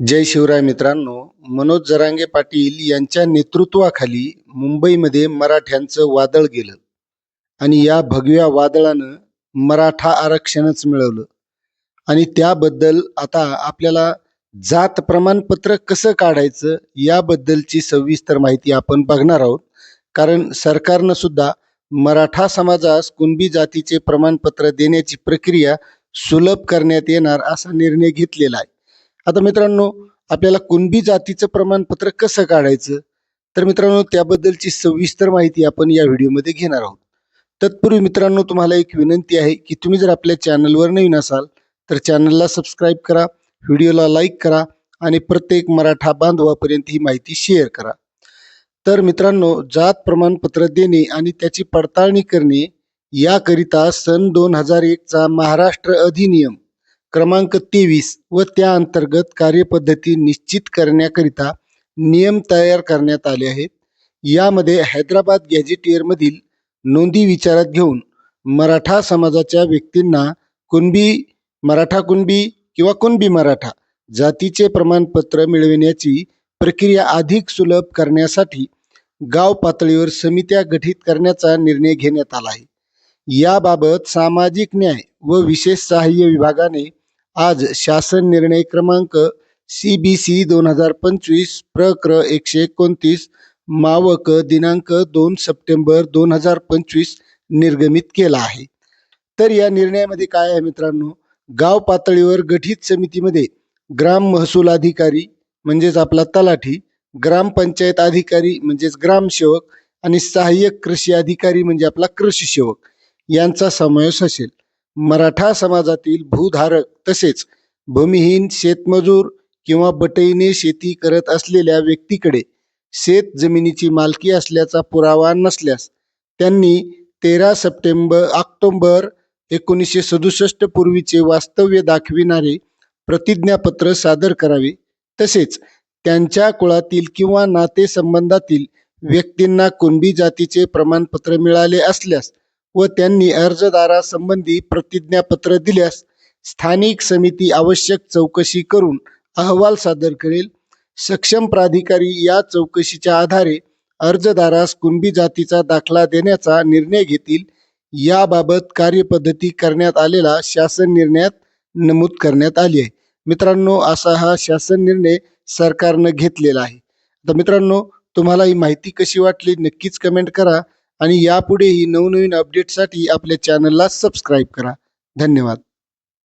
जय शिवराय मित्रांनो मनोज जरांगे पाटील यांच्या नेतृत्वाखाली मुंबईमध्ये मराठ्यांचं वादळ गेलं आणि या भगव्या वादळानं मराठा आरक्षणच मिळवलं. आणि त्याबद्दल आता आपल्याला जात प्रमाणपत्र कसं काढायचं याबद्दलची सविस्तर माहिती आपण बघणार आहोत. कारण सरकारनं सुद्धा मराठा समाजास कुणबी जातीचे प्रमाणपत्र देण्याची प्रक्रिया सुलभ करण्यात येणार असा निर्णय घेतलेला आहे. आता मित्रांनो आपल्याला कुणबी जातीचं प्रमाणपत्र कसं काढायचं? तर मित्रांनो त्याबद्दलची सविस्तर माहिती आपण या व्हिडिओमध्ये घेणार आहोत. तत्पूर्वी मित्रांनो तुम्हाला एक विनंती आहे की तुम्ही जर आपल्या चॅनलवर नवीन असाल तर चॅनलला सबस्क्राईब करा व्हिडिओला लाईक करा आणि प्रत्येक मराठा बांधवापर्यंत ही माहिती शेअर करा. तर मित्रांनो जात प्रमाणपत्र देणे आणि त्याची पडताळणी करणे याकरिता सन दोन हजार एकचा महाराष्ट्र अधिनियम क्रमांक तेवीस व त्या अंतर्गत कार्यपद्धती निश्चित करण्याकरिता नियम तयार करण्यात आले आहेत. यामध्ये हैदराबाद गॅझेटियरमधील नोंदी विचारात घेऊन मराठा समाजाच्या व्यक्तींना कुणबी मराठा कुणबी किंवा कुणबी मराठा जातीचे प्रमाणपत्र मिळविण्याची प्रक्रिया अधिक सुलभ करण्यासाठी गाव पातळीवर समित्या गठीत करण्याचा निर्णय घेण्यात आला आहे. याबाबत सामाजिक न्याय व विशेष सहाय्य विभागाने आज शासन निर्णय क्रमांक सी बी सी दोन हजार पंचवीस प्रक्र एकशे एकोणतीस मावक दिनांक दोन सप्टेंबर दोन हजार पंचवीस निर्गमित केला आहे. तर या निर्णयामध्ये काय आहे मित्रांनो? गाव पातळीवर गठीत समितीमध्ये ग्राम महसूल अधिकारी म्हणजेच आपला तलाठी ग्रामपंचायत अधिकारी म्हणजेच ग्रामसेवक आणि सहाय्यक कृषी अधिकारी म्हणजे आपला कृषी सेवक यांचा समावेश असेल. मराठा समाजातील भूधारक तसेच भूमिहीन शेतमजूर किंवा बटईने शेती करत असलेल्या व्यक्तीकडे शेत जमिनीची मालकी असल्याचा पुरावा नसल्यास त्यांनी तेरा सप्टेंबर ऑक्टोंबर एकोणीसशे सदुसष्ट पूर्वीचे वास्तव्य दाखविणारे प्रतिज्ञापत्र सादर करावे. तसेच त्यांच्या कुळातील किंवा नातेसंबंधातील व्यक्तींना कुणबी जातीचे प्रमाणपत्र मिळाले असल्यास व त्यांनी अर्जदारासंबंधी प्रतिज्ञापत्र दिल्यास स्थानिक समिती आवश्यक चौकशी करून अहवाल सादर करेल. सक्षम प्राधिकारी या चौकशीच्या आधारे अर्जदारास कुणबी जातीचा दाखला देण्याचा निर्णय घेतील. याबाबत कार्यपद्धती करण्यात आलेला शासन निर्णयात नमूद करण्यात आली आहे. मित्रांनो असा हा शासन निर्णय सरकारनं घेतलेला आहे. तर मित्रांनो तुम्हाला ही माहिती कशी वाटली? नक्कीच कमेंट करा. आणि यापुढेही नवनवीन अपडेटसाठी आपल्या चॅनलला सबस्क्राईब करा. धन्यवाद.